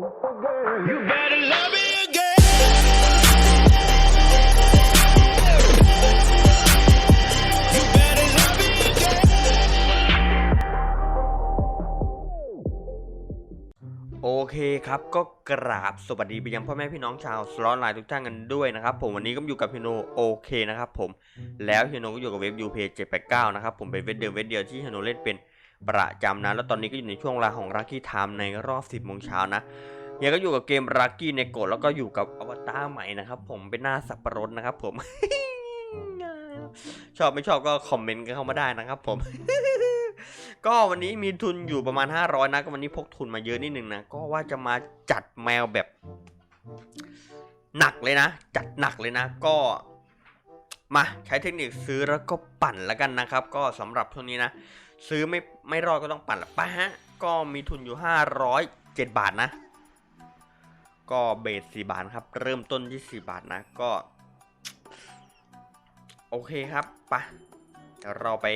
โอเคครับก็กราบสวัสดีไปยังพ่อแม่พี่น้องชาวสล็อตไลน์ทุกท่านกันด้วยนะครับผมวันนี้ก็อยู่กับพี่โนโอเคนะครับผมแล้วพี่โนก็อยู่กับเว็บยูเพจเจ็ดแปดเก้านะครับผมเป็นเว็บเดียวเว็บเดียวที่พี่โนเล่นเป็น ประจำนะ แล้วตอนนี้ก็อยู่ในช่วงเวลาของรักกี้ไทม์ในรอบ 10โมงเช้านะเฮียก็อยู่กับเกมรักกี้ในโกดแล้วก็อยู่กับอวตารใหม่นะครับผมเป็นหน้าสับปะรดนะครับผม ชอบไม่ชอบก็คอมเมนต์กันเข้ามาได้นะครับผมก็วันนี้มีทุนอยู่ประมาณ 500 นะก็วันนี้พกทุนมาเยอะนิดนึงนะก็ว่าจะมาจัดแมวแบบหนักเลยนะ จัดหนักเลยนะ ก็มาใช้เทคนิคซื้อแล้วก็ปั่นแล้วกันนะครับ ก็สำหรับช่วงนี้นะ ซื้อไม่ไม่รอดก็ต้องปั่นละป่ะฮะ ก็มีทุนอยู่ 507 บาทนะ ก็เบส4บาทครับ เริ่มต้นที่4บาทนะ ก็ โอเคครับปะเดี๋ยวเราไป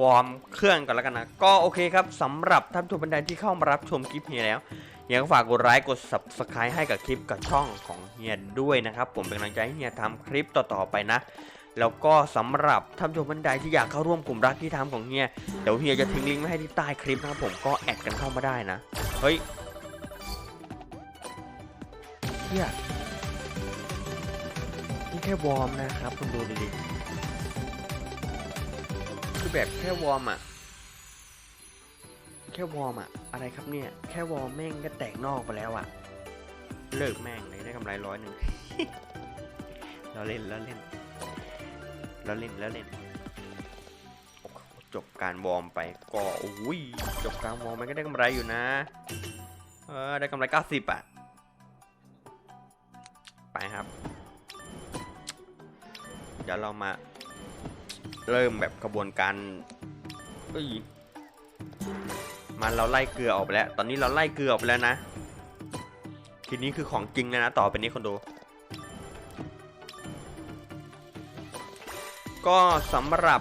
วอร์มเครื่องก่อนแล้วกันนะ ก็โอเคครับสำหรับท่านผู้ชมบรรดาที่เข้ามารับชมคลิปเฮียแล้วเฮียก็ฝากกดไลค์กด subscribe ให้กับคลิปกับช่องของเฮียด้วยนะครับ ผมเป็นกำลังใจให้เฮียทำคลิปต่อๆไปนะ แล้วก็สำหรับท่านผู้ชมบรรดาที่อยากเข้าร่วมกลุ่มรักที่ทำของเฮียเดี๋ยวเฮียจะทิ้งลิงก์ไว้ให้ที่ใต้คลิปนะครับผมก็แอดกันเข้ามาได้นะเฮ้ยเฮียนี่แค่วอร์มนะครับคุณดูดีๆคือแบบแค่วอร์มอะแค่วอร์มอะอะไรครับเนี่ย แค่วอร์มแม่งก็แตกนอกไปแล้วอะเลิกแม่งเลยได้กำไรร้อยหนึ่งเราเล่นแล้วเล่น แล้วเล่นแล้วเล่นจบการวอร์มไปก็อุ้ยจบการวอร์มมันก็ได้กำไรอยู่นะ เออได้กำไรเก้าสิบอะไปครับ เดี๋ยวเรามา เริ่มแบบกระบวนการเอ้ยมันเราไล่เกลือออกไปแล้ว ตอนนี้เราไล่เกลือออกไปแล้วนะ ทีนี้คือของจริงแล้วนะ ต่อไปนี้คนดู ก็สำหรับ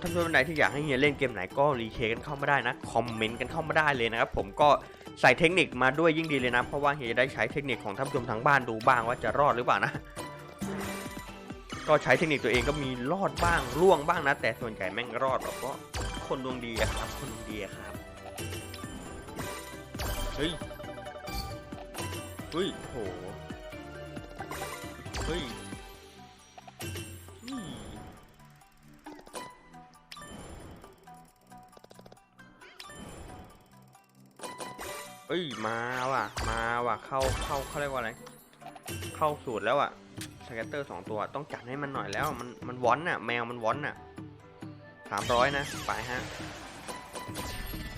ท่านผู้ชมไหนที่อยากให้เฮียเล่นเกมไหนก็รีเคกันเข้ามาได้นะคอมเมนต์กันเข้ามาได้เลยนะครับผมก็ใส่เทคนิคมาด้วยยิ่งดีเลยนะ เพราะว่าเฮียจะได้ใช้เทคนิคของท่านผู้ชมทางบ้านดูบ้างว่าจะรอดหรือเปล่านะ ก็ใช้เทคนิคตัวเองก็มีรอดบ้างร่วงบ้างนะ แต่ส่วนใหญ่แม่งรอดแบบก็คนดวงดีอะครับคนดวงดีอะครับเฮ้ยเฮ้ยโหเฮ้ย เอ้ยมาว่ะ มาว่ะ เข้าเข้าเขาเรียกว่าอะไร เข้าสูตรแล้วอะสแกตเตอร์สองตัวต้องจัดให้มันหน่อยแล้ว มันมันวอนน่ะ แมวมันวอนน่ะสามร้อยนะ ไปฮะ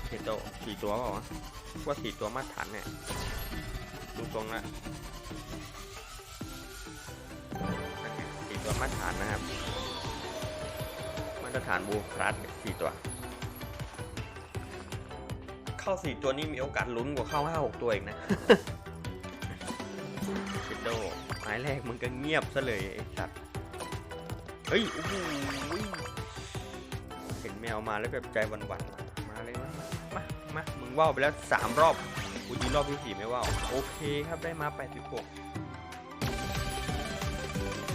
เจโตวสี่ตัวเปล่าวะว่าสี่ตัวมาตรฐานเนี่ยดูตรงละสี่ตัวมาตรฐานนะครับ มาตรฐานบูครัสสี่ตัว เข้าสี่ตัวนี้มีโอกาสลุ้นกว่าเข้าห้าหกตัวอีกนะเชดโดไม้แรกมันก็เงียบซะเลยไอ้สัตว์เฮ้ยโอ้โหเห็นแมวมาแล้วแบบใจหวันๆว่ะมาเลยมามามามึงว่าวไปแล้วสามรอบกูยิงรอบที่สี่ไม่ว่าวโอเคครับได้มา86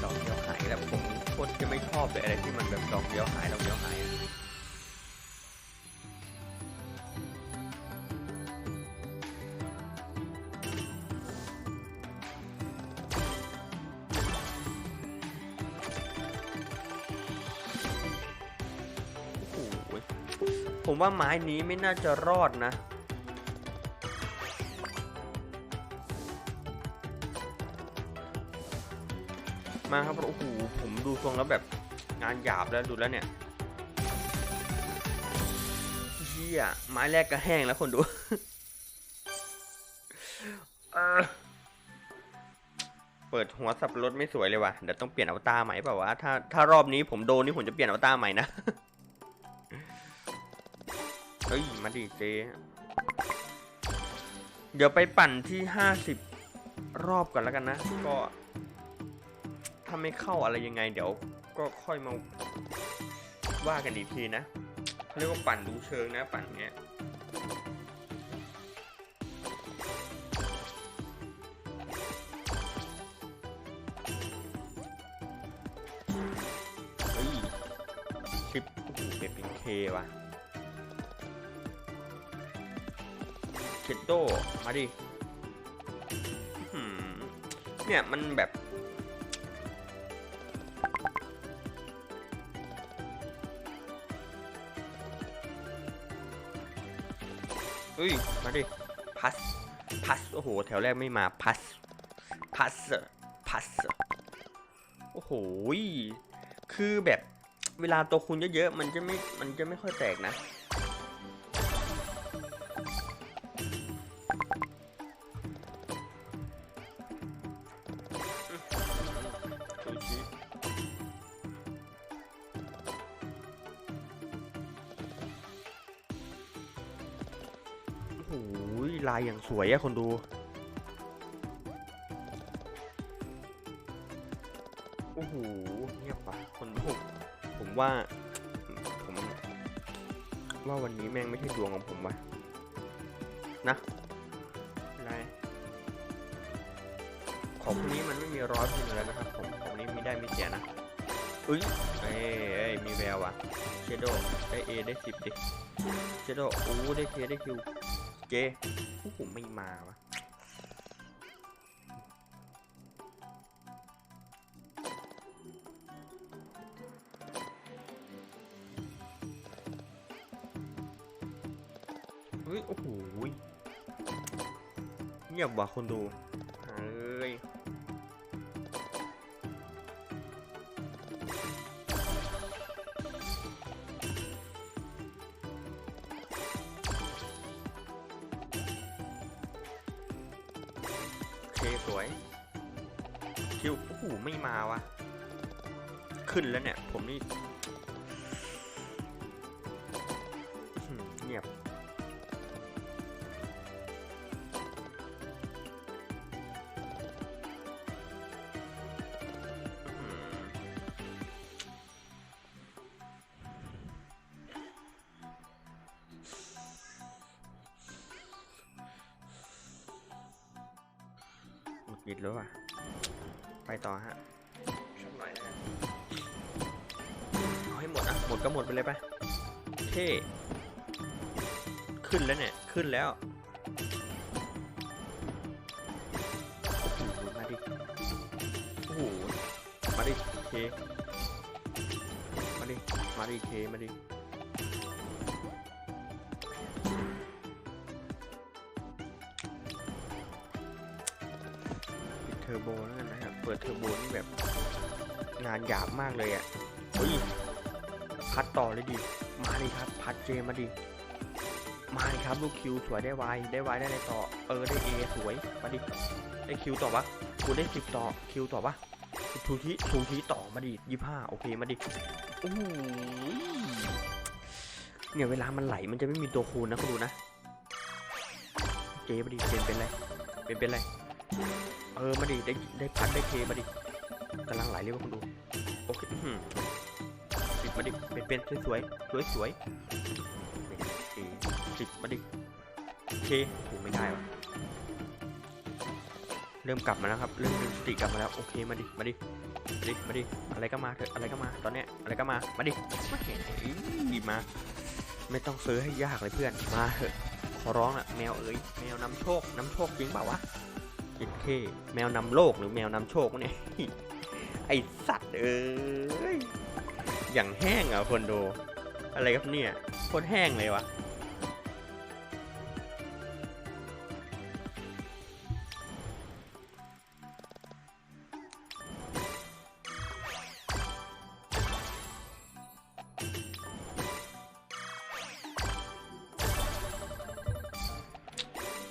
ดอกเดียวหายแล้วผมโคตรจะไม่ชอบเลยอะไรที่มันแบบดอกเดียวหายดอกเดียวหาย ผมว่าไม้นี้ไม่น่าจะรอดนะ มาครับโอ้โหผมดูทรงแล้วแบบงานหยาบแล้วดูแล้วเนี่ยเฮียไม้แรกก็แห้งแล้วคนดูเปิดหัวสับรถไม่สวยเลยว่ะเดี๋ยวต้องเปลี่ยนอวตารใหม่เปล่าวะถ้าถ้ารอบนี้ผมโดนนี่ผมจะเปลี่ยนอวตารใหม่นะ เฮ้ย มาดิเจ เดี๋ยวไปปั่นที่ห้าสิบรอบก่อนแล้วกันนะ ก็ถ้าไม่เข้าอะไรยังไง เดี๋ยวก็ค่อยมาว่ากันอีกทีนะเรียกว่าปั่นดูเชิงนะ ปั่นเงี้ยคลิปโอ้โเป็นเคว่ะ เคนโตมาดิเนี่ยมันแบบเฮ้ย มาดิ พัส พัส โอ้โห แถวแรกไม่มา พัส พัส พัส โอ้โห คือแบบเวลาตัวคูณเยอะๆ มันจะไม่ มันจะไม่ค่อยแตกนะ ลายอย่างสวยอะคนดู โอ้โหเงียบปะคนดูผมว่า ผมว่าวันนี้แม่งไม่ใช่ดวงของผมวะนะอะไรของนี้มันไม่มีร้อยเปอร์เซ็นแล้วนะครับ ผมของนี้มีได้มีเสียนะอ้ยเอ้ยเอ้ยมีแววว่ะเชโดได้เอได้สิบดิเชโดโอ้ได้เคได้คิว เจโอ้โหไม่มาวะเฮ้ย โอ้โหเงียบว่ะคนดู ขึ้นแล้วเนี่ย ผมนี่เงียบอื้อหือหงุดหงิดแล้วว่ะ ไปต่อฮะ หมดอะหมดก็หมดไปเลยไปเท่ขึ้นแล้วเนี่ย ขึ้นแล้วมาดิโอ้โหมาดิเคมาดิมาดิเคมาดิปิดเทอร์โบแล้วกันนะครับ เปิดเทอร์โบนี่แบบงานหยาบมากเลยอะเฮ้ย พัดต่อเลยดิ มาดิครับ พัดเจมาดิ มาดิครับลูกคิวสวยได้ไวได้ไวได้อะไรต่อ เออได้เอสวย มาดิ ได้คิวต่อปะกูได้สิบต่อคิวต่อปะทูทีทูทีต่อมาดิยี่ห้าโอเคมาดิโอ้โหเนี่ยเวลามันไหลมันจะไม่มีตัวคูณนะคุณดูนะ เจมาดิเป็นเป็นไร เป็นเป็นไร เออมาดิได้ได้พัดได้เคมาดิกำลังไหลเลยว่าคุณดู โอเค มาดิเป็นเป็นสวยสวยสวยๆเป็นเคสิบมาดิเคโอ้ไม่ได้วะเริ่มกลับมาแล้วครับ เริ่มสติกลับมาแล้ว โอเค มาดิ มาดิ มาดิ มาดิ อะไรก็มาเถอะ อะไรก็มา ตอนเนี้ย อะไรก็มา มาดิ มาเห็นดีมา ไม่ต้องซื้อให้ยากเลยเพื่อน มาเถอะ ขอร้องละแมวเอ้ย แมวนำโชค นำโชคจริงเปล่าวะเจ็ดเคแมวนำโลกหรือแมวนำโชคเนี่ย ไอสัตว์เอ้ย อย่างแห้งอะคนดู อะไรครับเนี่ยโคตรแห้งเลยวะ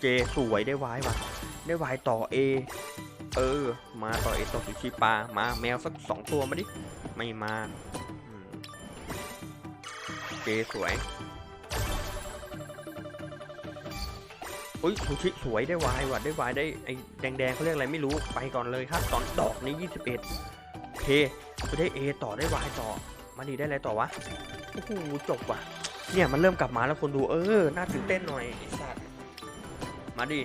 เจสวยได้วายว่ะ ได้วายต่อเอเออ มาต่อเอต่อสุชิปลา มาแมวสักสองตัวมาดิ ไม่มา เจสวย อุ้ยสุชิสวยได้วายว่ะได้วายได้ไอ้แดงๆเขาเรียกอะไรไม่รู้ไปก่อนเลยครับตอนดอกนี้21เคไปได้เอต่อได้วายต่อ มาดีได้อะไรต่อวะ โอ้โห จบว่ะ เนี่ยมันเริ่มกลับมาแล้วคนดูเออ น่าตื่นเต้นหน่อยไอ้สัตว์มาดิ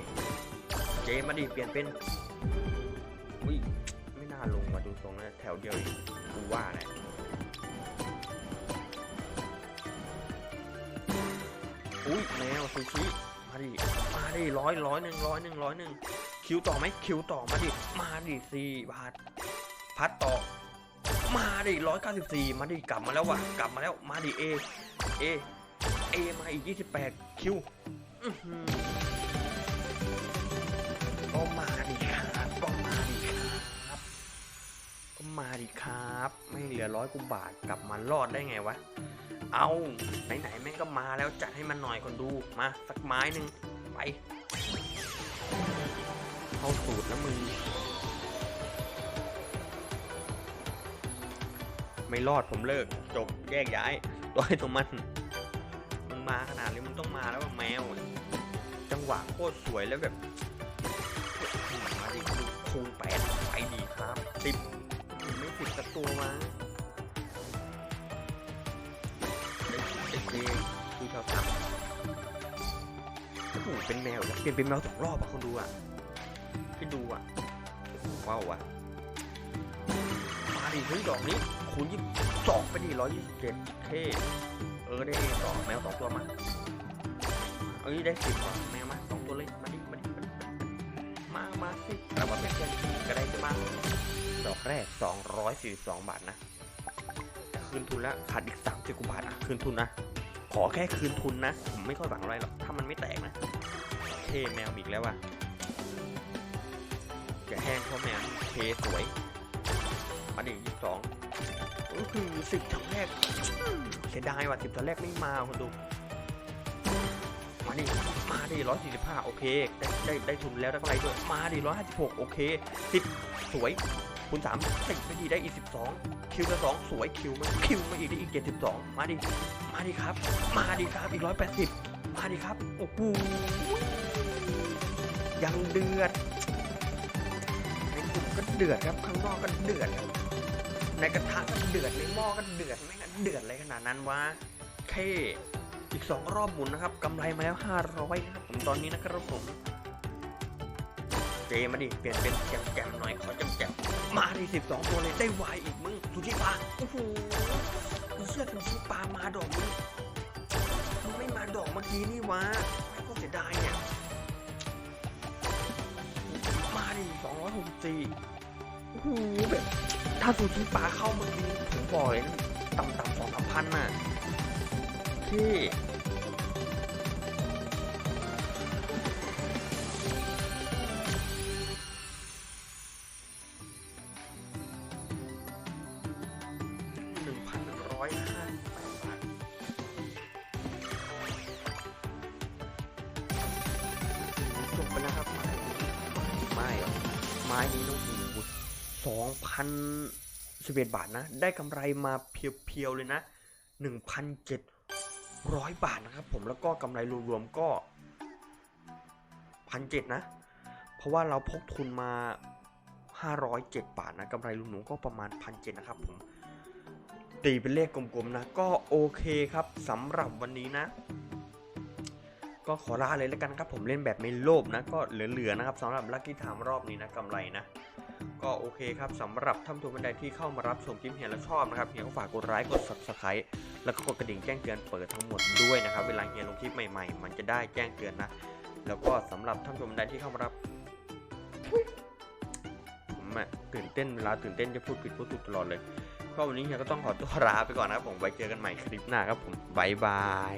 เจมาดิ เปลี่ยนเป็น อุ้ย ไม่น่าลงมาดูตรงนะแถวเดียวเองกูว่าแหละ อุ้ยแมวซูชิมาดิมาดิร้อยร้อยหนึ่งร้อยหนึ่งร้อยหนึ่งคิวต่อไหมคิวต่อมาดิมาดิสี่บาทพัดต่อ มาดิร้อยเก้าสิบสี่มาดิกลับมาแล้วว่ะกลับมาแล้วมาดิเอเอเอมาอีกยี่สิบแปดคิวก็มาดิครับก็มาดิครับก็มาดิครับ ไม่เหลือร้อยกว่าบาทกลับมารอดได้ไงวะ เอาไหนๆแม่งก็มาแล้วจัดให้มันหน่อยคนดูมาสักไม้หนึ่งไปเข้าสูตรแล้วมึงไม่รอดผมเลิกจบแยกย้ายตัวให้ตัวมันมันมาขนาดนี้มันต้องมาแล้วแมว จังหวะโคตรสวยแล้วแบบมาดิคูณแปดไปดีครับสิบไม่สิบสักตัวมา ได้เจคือเขาทำโอ้โหเป็นแมวแล้วเปลี่ยนเป็นแมวสองรอบอะคนดูอะที่ดูอะว้าวอะมาดิเฮ้ยดอกนี้คูณยี่สองไปดิร้อยยี่สิบเจ็ดเท่เออได้สองแมวสองตัวมาเอ้ยได้สิบว่ะแมวมาสองตัวเลยมาดิมาดิมาดิมามาสิแต่ว่าเป็นกันก็ได้จะมาดอกแรกสองร้อยสี่สิบสองบาทนะคืนทุนแล้วขาดอีกสามสิบกว่าบาทอะคืนทุนนะ ขอแค่คืนทุนนะ ผมไม่ค่อยหวังอะไรหรอก ถ้ามันไม่แตกนะเทแมวอีกแล้วว่ะอย่าแห้งเพราะแมวเทสวยมาดิยี่สิบสองก็คือสิบแถวแรกเสียดายว่ะสิบแถวแรกไม่มาคนดูมาดิมาดิร้อยสี่สิบห้าโอเค ได้ได้ได้ทุนแล้วได้กำไรด้วยมาดิร้อยห้าสิบหกโอเคสิบสวยคูณสามติดไปดีได้อีกสิบสองคิวละสองสวยคิวมาคิวมาอีกได้อีกเจ็ดสิบสองมาดิ มาดิครับ มาดิครับอีกร้อยแปดสิบมาดิครับ โอ้โหยังเดือดในกลุ่มก็เดือดครับข้างนอกก็เดือดครับในกระทะก็เดือดในหม้อก็เดือดไม่งั้นเดือดอะไรขนาดนั้นวะเทอีกสองรอบหมุนนะครับกำไรมาแล้วห้าร้อยครับผมตอนนี้นะครับผมเจมาดิเปลี่ยนเป็นแจมๆหน่อยขอแจมๆมาดิสิบสองตัวเลยได้วายอีกมึงสุชิปลาโอ้โห เสื้อสุชิปลามาดอกมึงมันไม่มาดอกเมื่อกี้นี่วะไม่ก็เสียดายเนี่ย มาดิสองร้อยหกสิบสี่โอ้โหแบบถ้าซูชิปลาเข้าเมื่อกี้ผมบอกเลยต่ำๆสองสามพันน่ะที่ 11 บาทนะ ได้กำไรมาเพียวๆเลยนะ 1,700 บาทนะครับผมแล้วก็กำไรรวมๆก็พันเจ็ดนะ เพราะว่าเราพกทุนมา 507 บาทนะกำไรรวมๆก็ประมาณพันเจ็ดนะครับผมตีเป็นเลขกลมๆนะ ก็โอเคครับสำหรับวันนี้นะ ก็ขอลาเลยแล้วกันครับผมเล่นแบบไม่โลภนะ ก็เหลือๆนะครับสำหรับลัคกี้ถามรอบนี้นะกำไรนะ ก็โอเคครับสำหรับท่านผู้ชมท่านใดที่เข้ามารับชมคลิปเฮียแล้วชอบนะครับเฮียก็ฝากกดไลค์กด subscribe แล้วก็กดกระดิ่งแจ้งเตือนเปิดทั้งหมดด้วยนะครับ เวลาเฮียลงคลิปใหม่ๆ มันจะได้แจ้งเตือนนะ แล้วก็สำหรับท่านผู้ชมท่านใดที่เข้ามารับผมอะตื่นเต้นเวลาตื่นเต้นจะพูดผิดพูดถูกตลอดเลยก็วันนี้เฮียก็ต้องขอตัวลาไปก่อนนะครับผมไว้เจอกันใหม่คลิปหน้าครับผมบายบาย